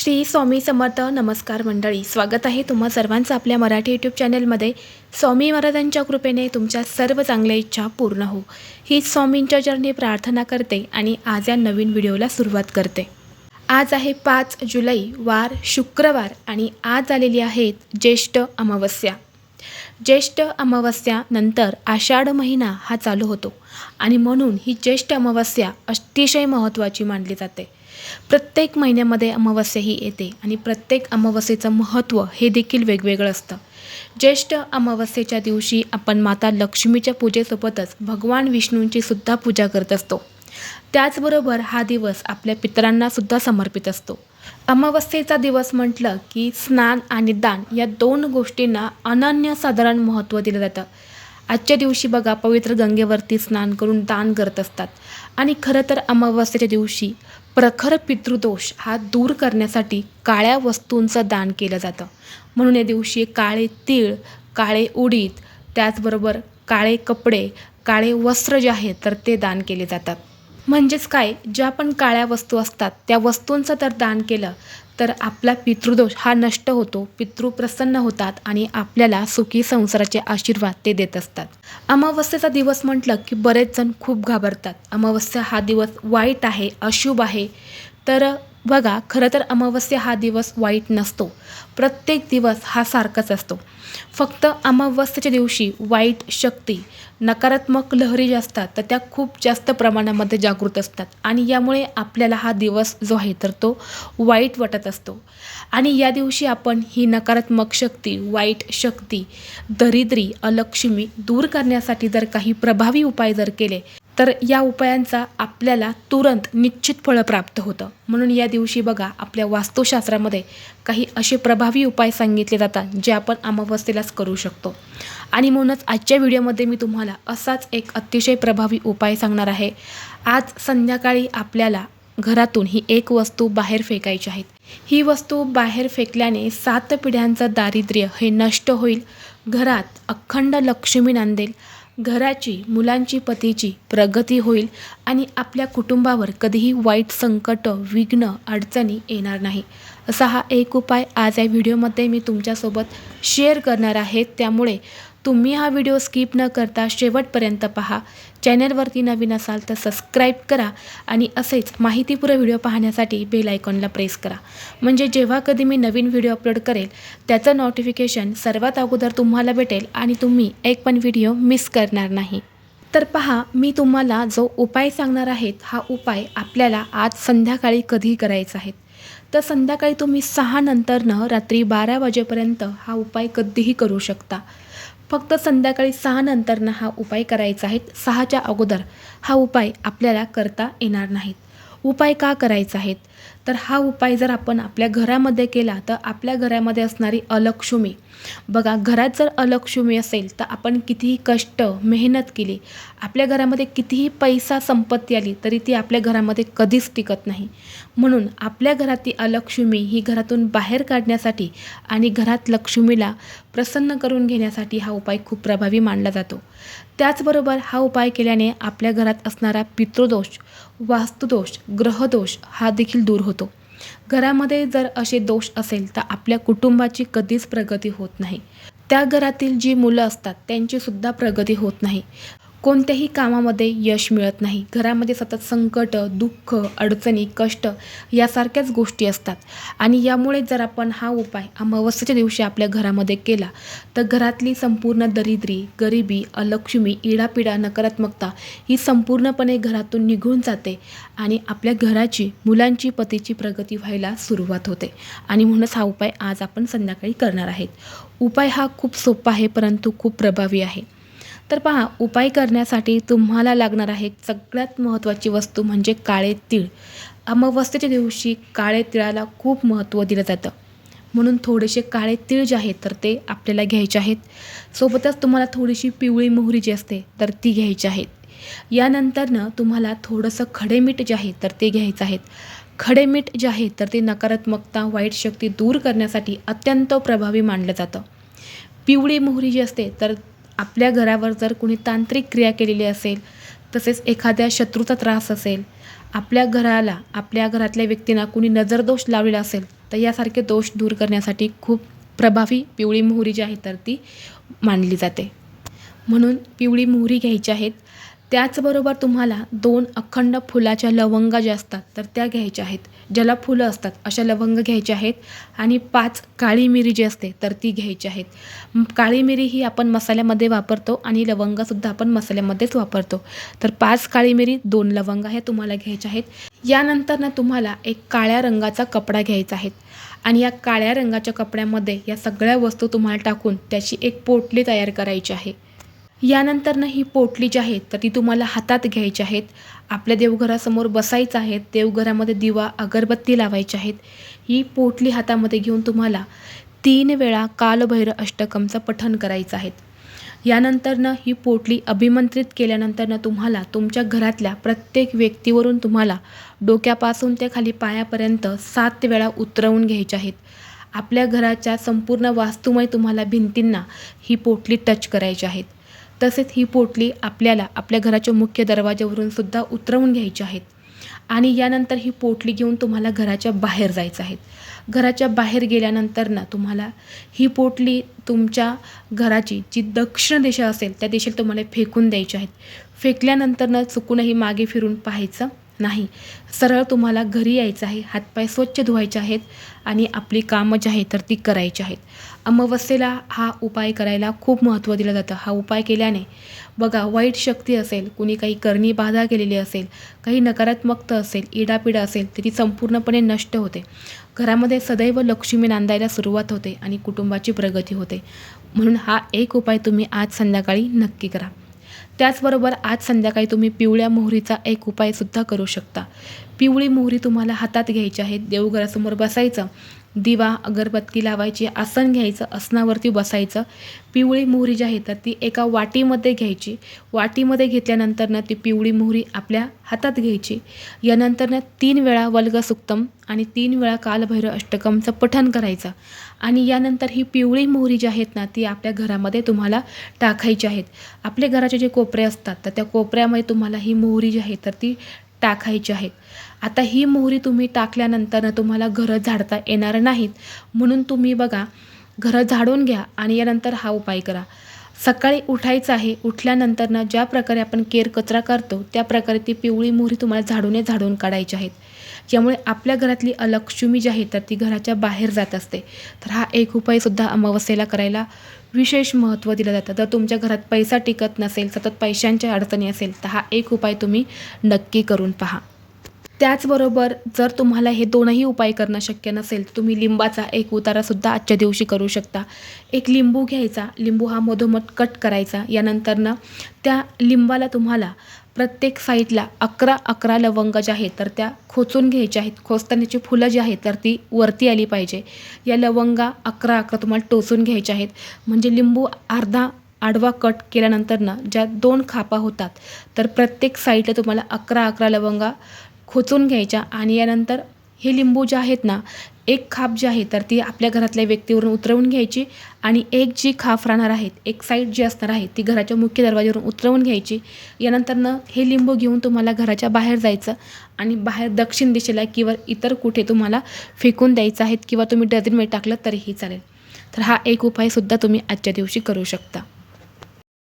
श्री स्वामी समर्थ नमस्कार मंडळी. स्वागत आहे तुम्हा सर्वांचं आपल्या मराठी यूट्यूब चॅनलमध्ये स्वामी महाराजांच्या कृपेने तुमच्या सर्व चांगल्या इच्छा पूर्ण हो. ही स्वामींच्या चरणी प्रार्थना करते आणि आज या नवीन व्हिडिओला सुरुवात करते. आज आहे पाच जुलै वार शुक्रवार आणि आज आलेली आहेत ज्येष्ठ अमावस्या. ज्येष्ठ अमावस्या नंतर आषाढ महिना हा चालू होतो आणि म्हणून ही ज्येष्ठ अमावस्या अतिशय महत्त्वाची मानली जाते. प्रत्येक महिन्यामध्ये अमावस्या ही येते आणि प्रत्येक अमावस्येचं महत्त्व हे देखील वेगवेगळं असतं. ज्येष्ठ अमावस्येच्या दिवशी आपण माता लक्ष्मीच्या पूजेसोबतच भगवान विष्णूंची सुद्धा पूजा करत असतो. त्याचबरोबर हा दिवस आपल्या पितरांना सुद्धा समर्पित असतो. अमावस्येचा दिवस म्हटलं की स्नान आणि दान या दोन गोष्टींना अनन्यसाधारण महत्त्व दिलं जातं. आजच्या दिवशी बघा पवित्र गंगेवरती स्नान करून दान करत असतात. आणि खरं तर अमावस्येच्या दिवशी प्रखर पितृदोष हा दूर करण्यासाठी काळ्या वस्तूंचं दान केलं जातं. म्हणून या दिवशी काळे तीळ काळे उडीद त्याचबरोबर काळे कपडे काळे वस्त्र जे आहेत तर ते दान केले जातात. म्हणजेच काय? ज्या पण काळ्या वस्तू असतात त्या वस्तूंचं तर दान केलं तर आपला पितृदोष हा नष्ट होतो पितृ प्रसन्न होतात आणि आपल्याला सुखी संसाराचे आशीर्वाद ते देत असतात. अमावस्येचा दिवस म्हटलं की बरेच जण खूप घाबरतात. अमावस्या हा दिवस वाईट आहे अशुभ आहे. तर बघा खरं तर अमावस्या हा दिवस वाईट नसतो. प्रत्येक दिवस हा सारखाच असतो. फक्त अमावस्येच्या दिवशी वाईट शक्ती नकारात्मक लहरी ज्या असतात तर त्या खूप जास्त प्रमाणामध्ये जागृत असतात. आणि यामुळे आपल्याला हा दिवस जो आहे तर तो वाईट वाटत असतो. आणि या दिवशी आपण ही नकारात्मक शक्ती वाईट शक्ती दरिद्री अलक्ष्मी दूर करण्यासाठी जर काही प्रभावी उपाय जर केले तर या उपायांचा आपल्याला तुरंत निश्चित फळं प्राप्त होतं. म्हणून या दिवशी बघा आपल्या वास्तुशास्त्रामध्ये काही असे प्रभावी उपाय सांगितले जातात जे आपण अमावस्येलाच करू शकतो. आणि म्हणूनच आजच्या व्हिडिओमध्ये मी तुम्हाला असाच एक अतिशय प्रभावी उपाय सांगणार आहे. आज संध्याकाळी आपल्याला घरातून ही एक वस्तू बाहेर फेकायची आहेत ही वस्तू बाहेर फेकल्याने सात पिढ्यांचं दारिद्र्य हे नष्ट होईल. घरात अखंड लक्ष्मी नांदेल. घराची मुलांची पतीची प्रगती होईल आणि आपल्या कुटुंबावर कधीही वाईट संकट विघ्न अडचणी येणार नाही. असा हा एक उपाय आज या व्हिडिओमध्ये मी तुमच्यासोबत शेअर करणार आहे. त्यामुळे तुम्ही हा व्हिडिओ स्किप न करता शेवटपर्यंत पहा. चॅनलवरती नवीन असाल तर सबस्क्राईब करा आणि असेच माहितीपूर्ण व्हिडिओ पाहण्यासाठी बेल आयकॉनला प्रेस करा. म्हणजे जेव्हा कधी मी नवीन व्हिडिओ अपलोड करेल त्याचं नोटिफिकेशन सर्वात अगोदर तुम्हाला भेटेल आणि तुम्ही एक पण व्हिडिओ मिस करणार नाही. तर पहा मी तुम्हाला जो उपाय सांगणार आहेत हा उपाय आपल्याला आज संध्याकाळी कधी करायचा आहे? तर संध्याकाळी तुम्ही सहा नंतरनं रात्री बारा वाजेपर्यंत हा उपाय कधीही करू शकता. फक्त संध्याकाळी सहा नंतरनं हा उपाय करायचा आहे. सहाच्या अगोदर हा उपाय आपल्याला करता येणार नाहीत. उपाय का करायचा आहेत तर हा उपाय जर आपण आपल्या घरामध्ये केला तर आपल्या घरामध्ये असणारी अलक्ष्मी बघा घरात जर अलक्ष्मी असेल तर आपण कितीही कष्ट मेहनत केली आपल्या घरामध्ये कितीही पैसा संपत्ती आली तरी ती आपल्या घरामध्ये कधीच टिकत नाही. म्हणून आपल्या घरातली अलक्ष्मी ही घरातून बाहेर काढण्यासाठी आणि घरात लक्ष्मीला प्रसन्न करून घेण्यासाठी हा उपाय खूप प्रभावी मानला जातो. त्याचबरोबर हा उपाय केल्याने आपल्या घरात असणारा पितृदोष वास्तुदोष ग्रहदोष हा देखील दूर होतो. घरामध्ये जर असे दोष असेल तर आपल्या कुटुंबाची कधीच प्रगती होत नाही. त्या घरातील जी मुलं असतात त्यांचीसुद्धा प्रगती होत नाही. कोणत्याही कामामध्ये यश मिळत नाही. घरामध्ये सतत संकट दुःख अडचणी कष्ट यासारख्याच गोष्टी असतात. आणि यामुळे जर आपण हा उपाय अमावस्येच्या दिवशी आपल्या घरामध्ये केला तर घरातली संपूर्ण दरिद्री गरिबी अलक्ष्मी इडापिडा नकारात्मकता ही संपूर्णपणे घरातून निघून जाते आणि आपल्या घराची मुलांची पतीची प्रगती व्हायला सुरुवात होते. आणि म्हणूनच हा उपाय आज आपण संध्याकाळी करणार आहेत. उपाय हा खूप सोपा आहे परंतु खूप प्रभावी आहे. तर पहा उपाय करण्यासाठी तुम्हाला लागणार आहे सगळ्यात महत्त्वाची वस्तू म्हणजे काळे तीळ. अमावस्येच्या दिवशी काळे तिळाला खूप महत्त्व दिलं जातं. म्हणून थोडेसे काळे तीळ जे आहेत तर ते आपल्याला घ्यायचे आहेत. सोबतच तुम्हाला थोडीशी पिवळी मोहरी जी असते तर ती घ्यायची आहेत यानंतरनं तुम्हाला थोडंसं खडे मीठ जे आहे तर ते घ्यायचं आहेत खडे मीठ जे आहे तर ते नकारात्मकता वाईट शक्ती दूर करण्यासाठी अत्यंत प्रभावी मानलं जातं. पिवळी मोहरी जी असते तर आपल्या घरावर जर कुणी तांत्रिक क्रिया केलेली असेल तसेच एखाद्या शत्रूचा त्रास असेल आपल्या घराला आपल्या घरातल्या व्यक्तींना कुणी नजरदोष लावलेला असेल तर यासारखे दोष दूर करण्यासाठी खूप प्रभावी पिवळी मोहरी जी आहे तर ती मानली जाते. म्हणून पिवळी मोहरी घ्यायची आहेत. त्याचबरोबर तुम्हाला दोन अखंड फुलाच्या लवंगा ज्या असतात तर त्या घ्यायच्या आहेत. ज्याला फुलं असतात अशा लवंग घ्यायच्या आहेत. आणि पाच काळी मिरी जी असते तर ती घ्यायची आहेत. काळी मिरी ही आपण मसाल्यामध्ये वापरतो आणि लवंगसुद्धा आपण मसाल्यामध्येच वापरतो. तर पाच काळी मिरी दोन लवंगा ह्या तुम्हाला घ्यायच्या आहेत. यानंतर ना तुम्हाला एक काळ्या रंगाचा कपडा घ्यायचा आहे. आणि या काळ्या रंगाच्या कपड्यामध्ये या सगळ्या वस्तू तुम्हाला टाकून त्याची एक पोटली तयार करायची आहे. यानंतरनं ही पोटली जी आहेत तर ती तुम्हाला हातात घ्यायची आहेत. आपल्या देवघरासमोर बसायचं आहे. देवघरामध्ये दिवा अगरबत्ती लावायची आहेत. ही पोटली हातामध्ये घेऊन तुम्हाला तीन वेळा कालभैर अष्टकमचं पठण करायचं आहे. यानंतरनं ही पोटली अभिमंत्रित केल्यानंतरनं तुम्हाला तुमच्या घरातल्या प्रत्येक व्यक्तीवरून तुम्हाला डोक्यापासून ते खाली पायापर्यंत सात वेळा उतरवून घ्यायच्या आहेत. आपल्या घराच्या संपूर्ण वास्तुमय तुम्हाला भिंतींना ही पोटली टच करायची आहेत. तसेच ही पोटली आपल्याला आपल्या घराच्या मुख्य दरवाज्यावरून सुद्धा उतरवून घ्यायची आहेत. आणि यानंतर ही पोटली घेऊन तुम्हाला घराच्या बाहेर जायचं आहे. घराच्या बाहेर गेल्यानंतर ना तुम्हाला ही पोटली तुमच्या घराची जी दक्षिण दिशा असेल त्या दिशेला तुम्हाला फेकून द्यायची आहेत. फेकल्यानंतर ना चुकूनही मागे फिरून पाहायचं. नाही. सरळ तुम्हाला घरी यायचं आहे. हातपाय स्वच्छ धुवायचे आहेत आणि आपली कामं जी आहे तर ती करायची आहेत. अमावस्येला हा उपाय करायला खूप महत्त्व दिलं जातं. हा उपाय केल्याने बघा वाईट शक्ती असेल कुणी काही करणी बाधा केलेली असेल काही नकारात्मकता असेल इडापिडा असेल तर ती संपूर्णपणे नष्ट होते. घरामध्ये सदैव लक्ष्मी नांदायला सुरुवात होते आणि कुटुंबाची प्रगती होते. म्हणून हा एक उपाय तुम्ही आज संध्याकाळी नक्की करा. त्याचबरोबर आज संध्याकाळी तुम्ही पिवळ्या मोहरीचा एक उपायसुद्धा करू शकता. पिवळी मोहरी तुम्हाला हातात घ्यायची आहे देवघरासमोर बसायचं दिवा अगरबत्ती लावायची आसन घ्यायचं आसनावरती बसायचं. पिवळी मोहरी जी आहे तर ती एका वाटीमध्ये घ्यायची. वाटीमध्ये घेतल्यानंतरनं ती पिवळी मोहरी आपल्या हातात घ्यायची. यानंतरनं तीन वेळा वल्गसुक्तम आणि तीन वेळा कालभैरव अष्टकमचं पठण करायचं. आणि यानंतर ही पिवळी मोहरी जी आहेत ना ती आपल्या घरामध्ये तुम्हाला टाकायची आहेत. आपल्या घराचे जे कोपरे असतात तर त्या कोपऱ्यामध्ये तुम्हाला ही मोहरी जी आहे तर ती टाकायची आहेत. आता ही मोहरी तुम्ही टाकल्यानंतर तुम्हाला घरं झाडता येणार नाहीत. म्हणून तुम्ही बघा घरं झाडून घ्या आणि यानंतर हा उपाय करा. सकाळी उठायचं आहे उठल्यानंतर ज्या प्रकारे आपण केर कचरा करतो त्या प्रकारे ती पिवळी मोहरी तुम्हाला झाडूने झाडून काढायची आहेत. यामुळे आपल्या घरातली अलक्ष्मी जी आहे तर ती घराच्या बाहेर जात असते. तर हा एक उपायसुद्धा अमावस्येला करायला विशेष महत्त्व दिलं जातं. जर तुमच्या घरात पैसा टिकत नसेल सतत पैशांच्या अडचणी असेल तर हा एक उपाय तुम्ही नक्की करून पहा. त्याचबरोबर जर तुम्हाला हे दोनही उपाय करणं शक्य नसेल तर तुम्ही लिंबाचा एक उतारासुद्धा आजच्या दिवशी करू शकता. एक लिंबू घ्यायचा. लिंबू हा मधोमध कट करायचा. यानंतरनं त्या लिंबाला तुम्हाला प्रत्येक साईडला अकरा अकरा लवंग ज्या आहेत तर त्या खोचून घ्यायच्या आहेत. खोचतानाची फुलं जी आहेत तर ती वरती आली पाहिजे. या लवंगा अकरा अकरा तुम्हाला टोचून घ्यायच्या आहेत. म्हणजे लिंबू अर्धा आडवा कट केल्यानंतरनं ज्या दोन खापा होतात तर प्रत्येक साईडला तुम्हाला अकरा अकरा लवंगा खोचून घ्यायच्या आणि यानंतर हे लिंबू जे आहेत ना एक खाप जी आहे तर ती आपल्या घरातल्या व्यक्तीवरून उतरवून घ्यायची आणि एक जी खाप राहणार आहेत एक साईड जी असणार आहे ती घराच्या मुख्य दरवाज्यावरून उतरवून घ्यायची. यानंतरनं हे लिंबू घेऊन तुम्हाला घराच्या बाहेर जायचं आणि बाहेर दक्षिण दिशेला किंवा इतर कुठे तुम्हाला फेकून द्यायचं आहेत किंवा तुम्ही डस्टबिनमध्ये टाकलं तरीही चालेल. तर हा एक उपायसुद्धा तुम्ही आजच्या दिवशी करू शकता.